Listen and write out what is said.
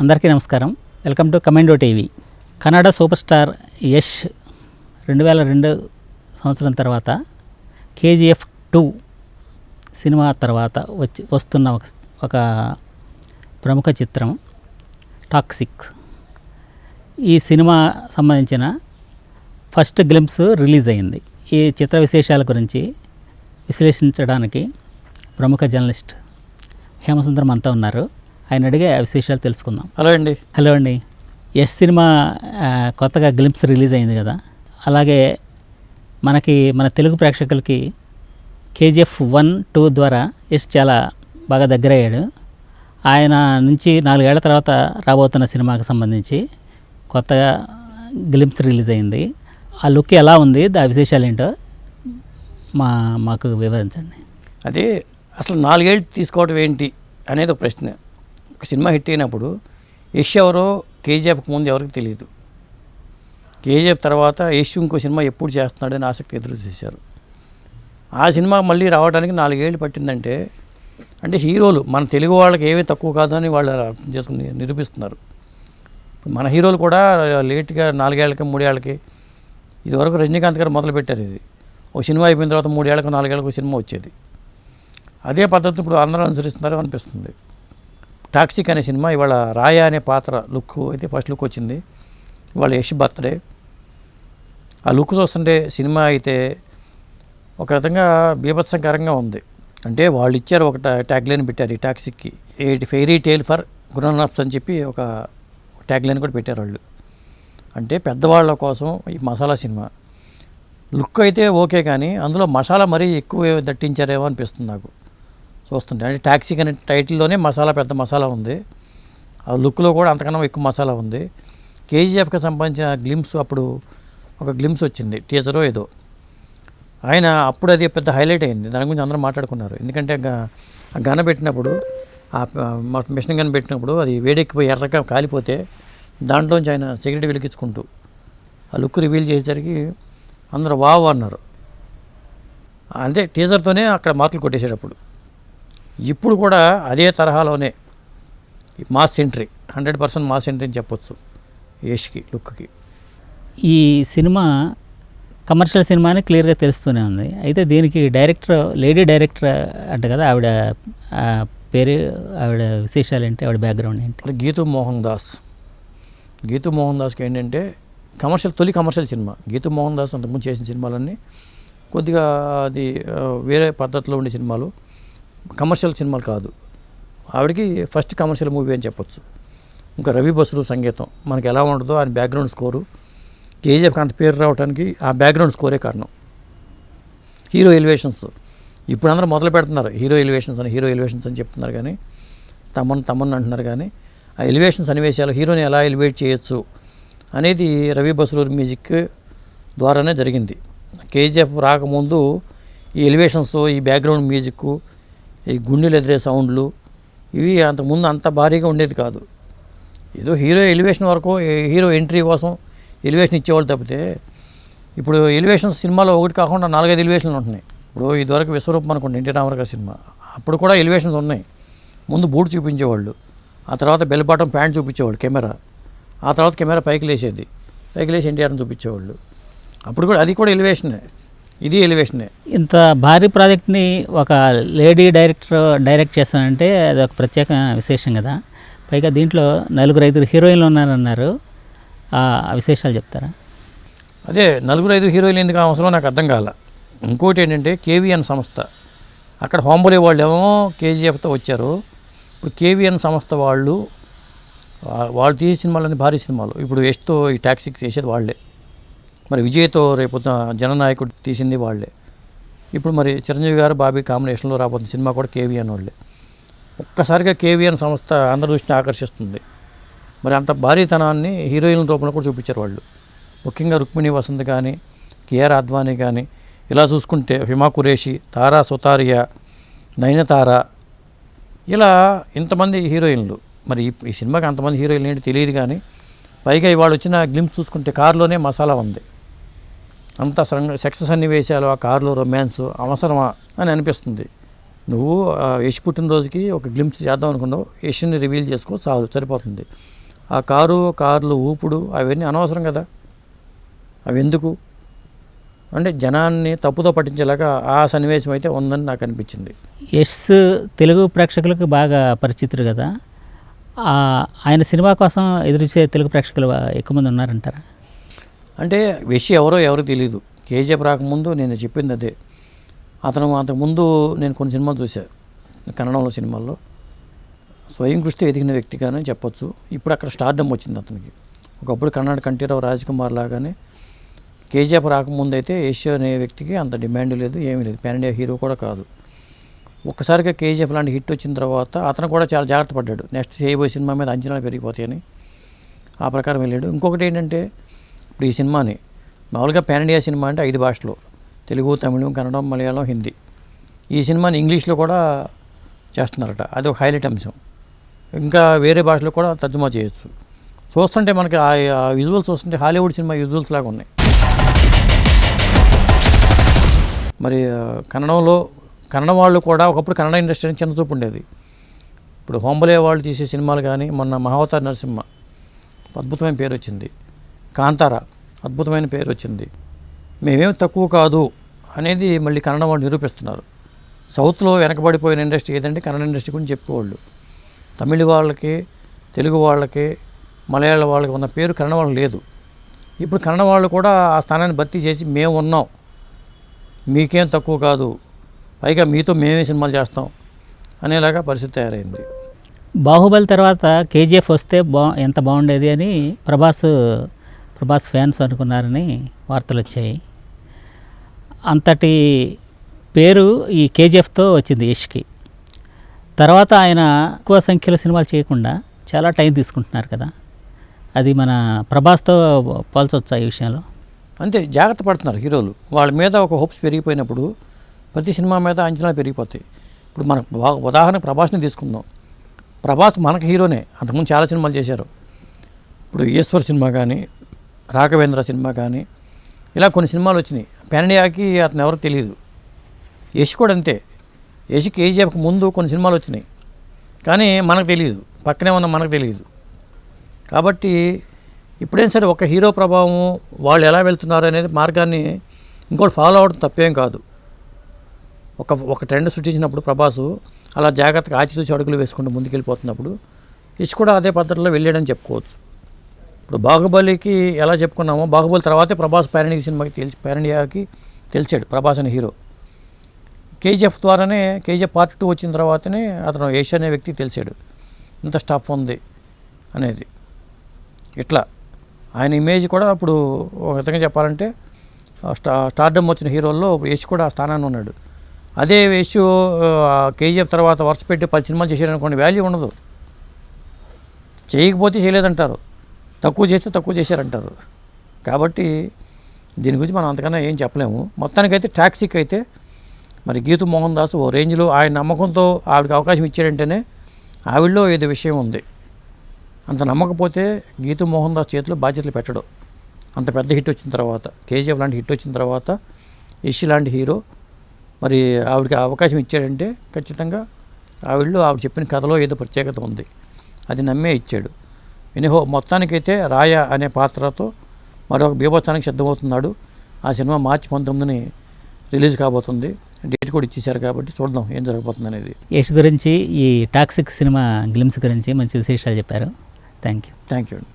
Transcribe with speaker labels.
Speaker 1: అందరికీ నమస్కారం. Welcome to commando TV. Kannada super star Yash రెండు వేల రెండు సంవత్సరం తర్వాత కేజీఎఫ్ టూ సినిమా తర్వాత వచ్చి వస్తున్న ఒక ఒక ప్రముఖ చిత్రం టాక్సిక్స్ ఈ సినిమా సంబంధించిన ఫస్ట్ గ్లిమ్స్ రిలీజ్ అయింది. ఈ చిత్ర విశేషాల గురించి విశ్లేషించడానికి ప్రముఖ జర్నలిస్ట్ హేమసుందరం అంతా ఉన్నారు. ఆయన అడిగే ఆ విశేషాలు తెలుసుకుందాం.
Speaker 2: హలో అండి.
Speaker 1: హలో అండి. యష్ సినిమా కొత్తగా గ్లింప్స్ రిలీజ్ అయింది కదా. అలాగే మనకి మన తెలుగు ప్రేక్షకులకి కేజీఎఫ్ వన్ టూ ద్వారా యష్ చాలా బాగా దగ్గరయ్యాడు. ఆయన నుంచి నాలుగేళ్ళ తర్వాత రాబోతున్న సినిమాకి సంబంధించి కొత్తగా గ్లింప్స్ రిలీజ్ అయింది. ఆ లుక్ ఎలా ఉంది? ఆ విశేషాలు ఏంటో మా మాకు వివరించండి.
Speaker 2: అదే అసలు నాలుగేళ్ళు తీసుకోవడం ఏంటి అనేది ఒక ప్రశ్న. ఒక సినిమా హిట్ అయినప్పుడు యష్ ఎవరో కేజీఎఫ్కి ముందు ఎవరికి తెలియదు. కేజీఎఫ్ తర్వాత యష్ ఇంకో సినిమా ఎప్పుడు చేస్తున్నాడని ఆసక్తి ఎదురు చూశారు. ఆ సినిమా మళ్ళీ రావడానికి నాలుగేళ్ళు పట్టిందంటే అంటే హీరోలు మన తెలుగు వాళ్ళకి ఏమీ తక్కువ కాదు అని వాళ్ళు అర్థం చేసుకుని నిరూపిస్తున్నారు. మన హీరోలు కూడా లేట్గా నాలుగేళ్ళకి మూడేళ్ళకి ఇదివరకు రజనీకాంత్ గారు మొదలుపెట్టారు ఇది. ఒక సినిమా అయిపోయిన తర్వాత మూడేళ్ళకు నాలుగేళ్ళకు సినిమా వచ్చేది. అదే పద్ధతి ఇప్పుడు అందరూ అనుసరిస్తున్నారు అనిపిస్తుంది. టాక్సిక్ అనే సినిమా ఇవాళ రాయ అనే పాత్ర లుక్ అయితే ఫస్ట్ లుక్ వచ్చింది. ఇవాళ యష్ బర్త్డే. ఆ లుక్ చూస్తుంటే సినిమా అయితే ఒక విధంగా బీభత్సకరంగా ఉంది. అంటే వాళ్ళు ఇచ్చారు ఒక ట్యాగ్ లైన్ పెట్టారు ఈ టాక్సిక్కి a fairy tale for grownups అని చెప్పి ఒక ట్యాగ్ లైన్ కూడా పెట్టారు వాళ్ళు. అంటే పెద్దవాళ్ళ కోసం ఈ మసాలా సినిమా. లుక్ అయితే ఓకే కానీ అందులో మసాలా మరీ ఎక్కువ దట్టించారేమో అనిపిస్తుంది నాకు. చూస్తుంటే. అంటే టాక్సీ అనే టైటిల్లోనే మసాలా పెద్ద మసాలా ఉంది. ఆ లుక్లో కూడా అంతకన్నా ఎక్కువ మసాలా ఉంది. కేజీఎఫ్కి సంబంధించిన గ్లిమ్స్ అప్పుడు ఒక గ్లిమ్స్ వచ్చింది. టీజరో ఏదో. ఆయన అప్పుడు అది పెద్ద హైలైట్ అయింది. దాని గురించి అందరూ మాట్లాడుకున్నారు. ఎందుకంటే గన పెట్టినప్పుడు ఆ మిషన్ గన్ పెట్టినప్పుడు అది వేడెక్కిపోయి ఎర్రగా కాలిపోతే దాంట్లోంచి ఆయన సిగరెట్ వెలిగించుకుంటూ ఆ లుక్ రివీల్ చేసేసరికి అందరూ వావ్ అన్నారు. అంటే టీజర్తోనే అక్కడ మార్కులు కొట్టేసేటప్పుడు. ఇప్పుడు కూడా అదే తరహాలోనే mass entry hundred percent mass entry అని చెప్పొచ్చు యష్కి లుక్కి.
Speaker 1: ఈ సినిమా కమర్షియల్ సినిమా అని క్లియర్గా తెలుస్తూనే ఉంది. అయితే దీనికి డైరెక్టర్ లేడీ డైరెక్టర్ అంట కదా ఆవిడ పేరు ఆవిడ విశేషాలు ఏంటి ఆవిడ బ్యాక్గ్రౌండ్ ఏంటి?
Speaker 2: గీతు మోహన్ దాస్. గీతు మోహన్ దాస్కి ఏంటంటే కమర్షియల్ తొలి కమర్షియల్ సినిమా. గీతు మోహన్ దాస్ అంతకుముందు చేసిన సినిమాలన్నీ కొద్దిగా అది వేరే పద్ధతిలో ఉండే సినిమాలు. కమర్షియల్ సినిమాలు కాదు. ఆవిడకి ఫస్ట్ కమర్షియల్ మూవీ అని చెప్పొచ్చు. ఇంకా రవి బసురు సంగీతం మనకి ఎలా ఉండదో ఆయన బ్యాక్గ్రౌండ్ స్కోరు. కేజీఎఫ్కి అంత పేరు రావడానికి ఆ బ్యాక్గ్రౌండ్ స్కోరే కారణం. Hero elevations. ఇప్పుడు అందరూ మొదలు పెడుతున్నారు. హీరో ఎలివేషన్స్ అని హీరో ఎలివేషన్స్ అని చెప్తున్నారు కానీ తమన్ తమన్ అంటున్నారు కానీ ఆ ఎలివేషన్ సన్నివేశాలు హీరోని ఎలా ఎలివేట్ చేయొచ్చు అనేది రవి బస్రూర్ మ్యూజిక్ ద్వారానే జరిగింది. కేజీఎఫ్ రాకముందు ఈ ఎలివేషన్స్ ఈ బ్యాక్గ్రౌండ్ మ్యూజిక్ ఈ గుండెలు ఎదిరే సౌండ్లు ఇవి అంతకుముందు అంత భారీగా ఉండేది కాదు. ఏదో హీరో ఎలివేషన్ వరకు హీరో ఎంట్రీ కోసం ఎలివేషన్ ఇచ్చేవాళ్ళు తప్పితే ఇప్పుడు ఎలివేషన్ సినిమాలో ఒకటి కాకుండా నాలుగైదు ఎలివేషన్లు ఉంటున్నాయి. ఇప్పుడు ఇదివరకు విశ్వరూపం అనుకోండి ఎన్టీ రామారావు సినిమా. అప్పుడు కూడా ఎలివేషన్స్ ఉన్నాయి. ముందు బూట్ చూపించేవాళ్ళు ఆ తర్వాత బెల్ బాటం ప్యాంట్ చూపించేవాళ్ళు కెమెరా. ఆ తర్వాత కెమెరా పైకి లేసేది. పైకి లేచి ఎన్టీఆర్ని చూపించేవాళ్ళు. అప్పుడు కూడా అది కూడా ఎలివేషనే. ఇది ఎలివేషనే
Speaker 1: ఇంత భారీ ప్రాజెక్ట్ని ఒక లేడీ డైరెక్టర్ డైరెక్ట్ చేస్తానంటే అది ఒక ప్రత్యేకమైన విశేషం కదా. పైగా దీంట్లో నలుగురు ఐదుగురు హీరోయిన్లు ఉన్నారన్నారు. ఆ విశేషాలు చెప్తారా?
Speaker 2: అదే నలుగురు ఐదు హీరోయిన్లు ఎందుకు అవసరం నాకు అర్థం కాల. ఇంకోటి ఏంటంటే కేవీఎన్ సంస్థ. అక్కడ హోంబోలే వాళ్ళు ఏమో కేజీఎఫ్తో వచ్చారు. ఇప్పుడు కేవీఎన్ సంస్థ వాళ్ళు వాళ్ళు తీసే సినిమాలన్నీ భారీ సినిమాలు. ఇప్పుడు యష్తో ఈ టాక్సీకి చేసేది వాళ్ళే. మరి విజయ్తో రేపు జననాయకుడు తీసింది వాళ్ళే. ఇప్పుడు మరి చిరంజీవి గారు బాబీ కాంబినేషన్లో రాబోతున్న సినిమా కూడా కేవీఎన్ వాళ్ళే. ఒక్కసారిగా కేవీఎన్ సంస్థ అందరి దృష్టిని ఆకర్షిస్తుంది. మరి అంత భారీతనాన్ని హీరోయిన్ల రూపంలో కూడా చూపించారు వాళ్ళు. ముఖ్యంగా రుక్మిణి వసంత్ కానీ కేఆర్ అద్వానీ కానీ ఇలా చూసుకుంటే హిమా కురేషి తారా సుతారియా నయనతార ఇలా ఇంతమంది హీరోయిన్లు. మరి ఈ- ఈ సినిమాకి అంతమంది హీరోయిన్లు ఏంటి తెలియదు కానీ పైగా ఇవాళ వచ్చిన గ్లిమ్స్ చూసుకుంటే కారులోనే మసాలా ఉంది. అంత సెక్స్ సన్నివేశాలు ఆ కారులో రొమాన్స్ అవసరమా అని అనిపిస్తుంది. నువ్వు ఆ యశ్ పుట్టినరోజుకి ఒక గ్లిమ్స్ చేద్దాం అనుకున్నావు యష్ని రివీల్ చేసుకో చాలు సరిపోతుంది. ఆ కారు కార్లు ఊపుడు అవన్నీ అనవసరం కదా. అవి ఎందుకు అంటే జనాన్ని తప్పుతో పట్టించేలాగా ఆ సన్నివేశం అయితే ఉందని నాకు అనిపించింది.
Speaker 1: యశ్ తెలుగు ప్రేక్షకులకు బాగా పరిచితుడు కదా. ఆయన సినిమా కోసం ఎదురుచే తెలుగు ప్రేక్షకులు ఎక్కువ మంది ఉన్నారంటారా?
Speaker 2: అంటే విషయం ఎవరో ఎవరో తెలియదు కేజీఎఫ్ రాకముందు నేను చెప్పింది అదే అతను అంతకుముందు నేను కొన్ని సినిమాలు చూశాను కన్నడంలో సినిమాల్లో. స్వయం కృషితో ఎదిగిన వ్యక్తిగానే చెప్పొచ్చు. ఇప్పుడు అక్కడ స్టార్డమ్ వచ్చింది అతనికి. ఒకప్పుడు కన్నడ కంఠీరావు రాజ్కుమార్ లాగానే కేజీఎఫ్ రాకముందు అయితే ఏషియా అనే వ్యక్తికి అంత డిమాండ్ లేదు ఏమీ లేదు. పాన్ ఇండియా హీరో కూడా కాదు. ఒక్కసారిగా కేజీఎఫ్ లాంటి హిట్ వచ్చిన తర్వాత అతను కూడా చాలా జాగ్రత్త పడ్డాడు. నెక్స్ట్ చేయబోయే సినిమా మీద అంచనాలు పెరిగిపోతాయని ఆ ప్రకారం వెళ్ళాడు. ఇంకొకటి ఏంటంటే ఇప్పుడు ఈ సినిమాని. మామూలుగా పాన్ ఇండియా సినిమా అంటే ఐదు భాషలు. తెలుగు తమిళం కన్నడం మలయాళం హిందీ. ఈ సినిమాని ఇంగ్లీష్లో కూడా చేస్తున్నారట. అది ఒక హైలైట్ అంశం. ఇంకా వేరే భాషలో కూడా తర్జుమా చేయొచ్చు. చూస్తుంటే మనకి ఆ విజువల్స్ చూస్తుంటే హాలీవుడ్ సినిమా విజువల్స్ లాగా ఉన్నాయి. మరి కన్నడంలో కన్నడం వాళ్ళు కూడా ఒకప్పుడు కన్నడ ఇండస్ట్రీ చిన్న చూపు ఉండేది. ఇప్పుడు హోంబలే వాళ్ళు తీసే సినిమాలు కానీ మొన్న మహావతార నరసింహ. అద్భుతమైన పేరు వచ్చింది. కాంతార అద్భుతమైన పేరు వచ్చింది. మేమేం తక్కువ కాదు అనేది మళ్ళీ కన్నడ వాళ్ళు నిరూపిస్తున్నారు. సౌత్లో వెనకబడిపోయిన ఇండస్ట్రీ ఏదంటే కన్నడ ఇండస్ట్రీ గురించి చెప్పుకోవాళ్ళు తమిళ వాళ్ళకి తెలుగు వాళ్ళకి మలయాళ వాళ్ళకి ఉన్న పేరు కన్నడ వాళ్ళకి లేదు. ఇప్పుడు కన్నడ వాళ్ళు కూడా ఆ స్థానాన్ని భర్తీ చేసి మేము ఉన్నాం. మీకేం తక్కువ కాదు. పైగా మీతో మేమే సినిమాలు చేస్తాం అనేలాగా పరిస్థితి తయారైంది.
Speaker 1: బాహుబలి తర్వాత కేజీఎఫ్ వస్తే బా ఎంత బాగుండేది అని ప్రభాస్ ప్రభాస్ ఫ్యాన్స్ అనుకున్నారని వార్తలు వచ్చాయి. అంతటి పేరు ఈ కేజీఎఫ్తో వచ్చింది యష్కి. తర్వాత ఆయన ఎక్కువ సంఖ్యలో సినిమాలు చేయకుండా చాలా టైం తీసుకుంటున్నారు కదా. అది మన ప్రభాస్తో పోల్చొచ్చా ఈ విషయంలో?
Speaker 2: అంతే జాగ్రత్త పడుతున్నారు హీరోలు. వాళ్ళ మీద ఒక హోప్స్ పెరిగిపోయినప్పుడు ప్రతి సినిమా మీద అంచనాలు పెరిగిపోతాయి. ఇప్పుడు మనకు ఉదాహరణ ప్రభాస్ని తీసుకుందాం. ప్రభాస్ మనకు హీరోనే. అంతకుముందు చాలా సినిమాలు చేశారు. ఇప్పుడు ఈశ్వర్ సినిమా కానీ రాఘవేంద్ర సినిమా కానీ ఇలా కొన్ని సినిమాలు వచ్చినాయి. పెనడియాకి అతను ఎవరు తెలియదు యశ్ కూడా అంతే. యశ్ కేజీఎఫ్కి ముందు కొన్ని సినిమాలు వచ్చినాయి. కానీ మనకు తెలియదు పక్కనే ఉన్న మనకు తెలియదు కాబట్టి ఇప్పుడేం సరే ఒక హీరో ప్రభావం వాళ్ళు ఎలా వెళ్తున్నారు అనేది మార్గాన్ని ఇంకోటి ఫాలో అవడం తప్పేం కాదు. ఒక ఒక ట్రెండ్ సృష్టించినప్పుడు ప్రభాసు అలా జాగ్రత్తగా ఆచితూచి అడుగులు వేసుకుంటూ ముందుకెళ్ళిపోతున్నప్పుడు ఇష్ కూడా అదే పద్ధతిలో వెళ్ళాడని చెప్పుకోవచ్చు. ఇప్పుడు బాహుబలికి ఎలా చెప్పుకున్నామో బాహుబలి తర్వాతే ప్రభాస్ ప్యారణి సినిమాకి తెలిసి ప్యారణియాకి తెలిసాడు ప్రభాస్ అనే హీరో. కేజీఎఫ్ ద్వారానే కేజీఎఫ్ పార్ట్ టూ వచ్చిన తర్వాతనే అతను ఏషియా అనే వ్యక్తి తెలిసాడు. ఇంత స్టాఫ్ ఉంది అనేది. ఇట్లా. ఆయన ఇమేజ్ కూడా అప్పుడు ఒక విధంగా చెప్పాలంటే ఆ స్టా స్టార్డమ్ వచ్చిన హీరోల్లో యశ్ కూడా స్థానాన్ని ఉన్నాడు. అదే యశ్ కేజీఎఫ్ తర్వాత వరుస పెట్టి పది సినిమాలు చేశారనుకోండి వాల్యూ ఉండదు. చేయకపోతే చేయలేదంటారు. తక్కువ చేస్తే తక్కువ చేశారంటారు. కాబట్టి దీని గురించి మనం అంతకన్నా ఏం చెప్పలేము. మొత్తానికైతే టాక్సీకి అయితే మరి గీతు మోహన్ దాస్ ఓ రేంజ్లో ఆయన నమ్మకంతో ఆవిడకి అవకాశం ఇచ్చాడంటేనే ఆవిడలో ఏదో విషయం ఉంది. అంత నమ్మకపోతే గీతు మోహన్ దాస్ చేతిలో బాధ్యతలు పెట్టడు. అంత పెద్ద హిట్ వచ్చిన తర్వాత కేజీఎఫ్ లాంటి హిట్ వచ్చిన తర్వాత యష్ లాంటి హీరో మరి ఆవిడకి అవకాశం ఇచ్చాడంటే ఖచ్చితంగా ఆవిడలో ఆవిడ చెప్పిన కథలో ఏదో ప్రత్యేకత ఉంది. అది నమ్మే ఇచ్చాడు. ఎనిహో మొత్తానికైతే రాయ అనే పాత్రతో మరొక బీభత్సానికి సిద్ధమవుతున్నాడు. ఆ సినిమా మార్చి పంతొమ్మిదిని రిలీజ్ కాబోతుంది. డేట్ కూడా ఇచ్చేశారు కాబట్టి చూద్దాం ఏం జరగబోతుంది అనేది.
Speaker 1: యష్ గురించి ఈ టాక్సిక్ సినిమా గ్లిమ్స్ గురించి మంచి విశేషాలు చెప్పారు. థ్యాంక్ యూ
Speaker 2: థ్యాంక్ యూ అండి.